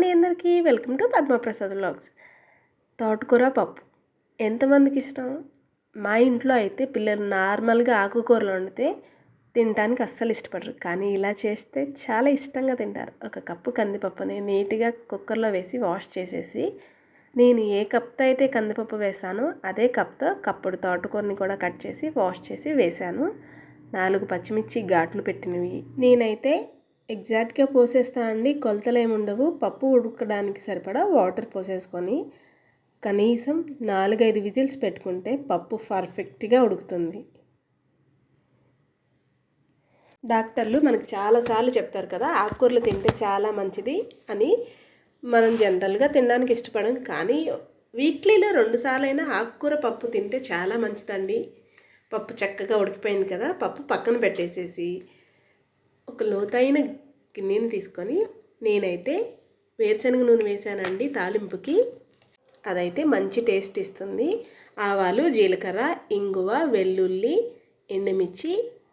అండి అందరికీ. Welcome to Padmaprasad vlogs. తోటకూర పప్పు. ఎంతమందికి ఇష్టం? మా ఇంట్లో అయితే పిల్లలు నార్మల్గా ఆకుకూరలు వండితే తినడానికి అస్సలు ఇష్టపడరు. కానీ ఇలా చేస్తే చాలా ఇష్టంగా తింటారు. ఒక కప్పు కందిపప్పుని నీట్గా కుక్కర్లో వేసి వాష్ చేసేసి నేను ఏ కప్తో అయితే కందిపప్పు వేసానో అదే కప్తో కప్పుడు తోటకూరని కూడా కట్ చేసి వాష్ చేసి వేశాను నాలుగు పచ్చిమిర్చి ఘాట్లు పెట్టినవి. నేనైతే ఎగ్జాక్ట్గా పోసేస్తా అండి. కొలతలు ఉండవు పప్పు ఉడకడానికి సరిపడా వాటర్ పోసేసుకొని కనీసం నాలుగైదు విజిల్స్ పెట్టుకుంటే పప్పు పర్ఫెక్ట్గా ఉడుకుతుంది. డాక్టర్లు మనకు చాలాసార్లు చెప్తారు కదా ఆకుకూరలు తింటే చాలా మంచిది అని మనం జనరల్గా తినడానికి ఇష్టపడం. కానీ వీక్లీలో రెండుసార్లు అయినా ఆకుకూర పప్పు తింటే చాలా మంచిదండి. పప్పు చక్కగా ఉడికిపోయింది కదా పప్పు పక్కన పెట్టేసేసి ఒక లోతైన గిన్నెని తీసుకొని నేనైతే వేరుశనగ నూనె వేసానండి తాలింపుకి. అదైతే మంచి టేస్ట్ ఇస్తుంది. ఆవాలు జీలకర్ర ఇంగువ వెల్లుల్లి ఎండుమిర్చి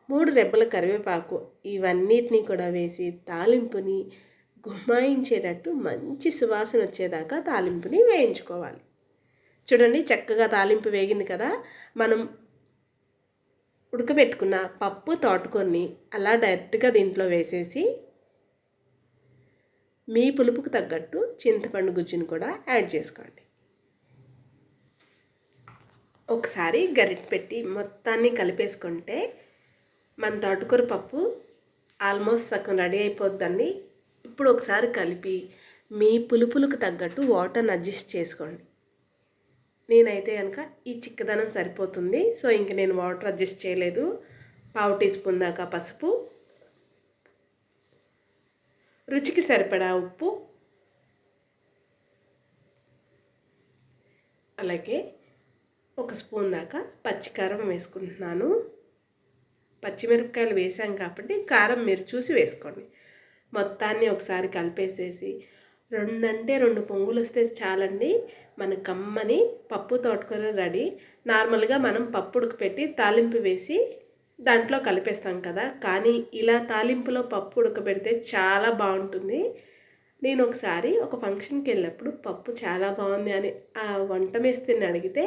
మూడు రెబ్బల కరివేపాకు ఇవన్నిటిని కూడా వేసి తాలింపుని గుమాయించేటట్టు మంచి సువాసన వచ్చేదాకా తాలింపుని వేయించుకోవాలి. చూడండి చక్కగా తాలింపు వేగింది కదా. మనం ఉడకబెట్టుకున్న పప్పు తోటకొని అలా డైరెక్ట్గా దీంట్లో వేసేసి మీ పులుపుకు తగ్గట్టు చింతపండు గుజ్జును కూడా యాడ్ చేసుకోండి. ఒకసారి గరిట పెట్టి మొత్తాన్ని కలిపేసుకుంటే మన తోటకూర పప్పు ఆల్మోస్ట్ సగం రెడీ అయిపోద్దండి. ఇప్పుడు ఒకసారి కలిపి మీ పులుపులకు తగ్గట్టు వాటర్ని అడ్జస్ట్ చేసుకోండి. నేనైతే కనుక ఈ చిక్కదనం సరిపోతుంది. సో ఇంక నేను వాటర్ అడ్జస్ట్ చేయలేదు. పావు టీ స్పూన్ దాకా పసుపు రుచికి సరిపడా ఉప్పు అలాగే ఒక స్పూన్ దాకా పచ్చికారం వేసుకుంటున్నాను. పచ్చిమిరపకాయలు వేసాం కాబట్టి కారం మీరు చూసి వేసుకోండి. మొత్తాన్ని ఒకసారి కలిపేసేసి రెండంటే రెండు పొంగులు వస్తే చాలండి. మన కమ్మని పప్పు తోటకూర రెడీ. నార్మల్గా మనం పప్పుడుకు పెట్టి తాలింపు వేసి దాంట్లో కలిపేస్తాం కదా. కానీ ఇలా తాలింపులో పప్పు ఉడకబెడితే చాలా బాగుంటుంది. నేను ఒకసారి ఒక ఫంక్షన్కి వెళ్ళినప్పుడు పప్పు చాలా బాగుంది అని ఆ వంట మేస్త్రిని అడిగితే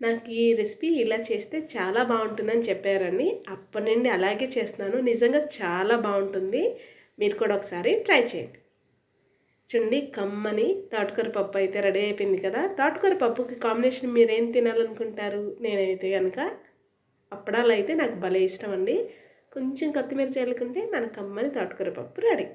నాకు ఈ రెసిపీ ఇలా చేస్తే చాలా బాగుంటుందని చెప్పారని అప్పటి నుండి అలాగే చేస్తున్నాను. నిజంగా చాలా బాగుంటుంది. మీరు కూడా ఒకసారి ట్రై చేయండి. చూడండి కమ్మని తోటకూర పప్పు అయితే రెడీ అయిపోయింది కదా. తోటకూర పప్పుకి కాంబినేషన్ మీరేం తినాలనుకుంటారు? నేనైతే కనుక అప్పడాలు అయితే నాకు భలే ఇష్టం అండి కొంచెం కొత్తిమీర చల్లుకుంటే మన కమ్మని తోటకూర పప్పు రెడీ.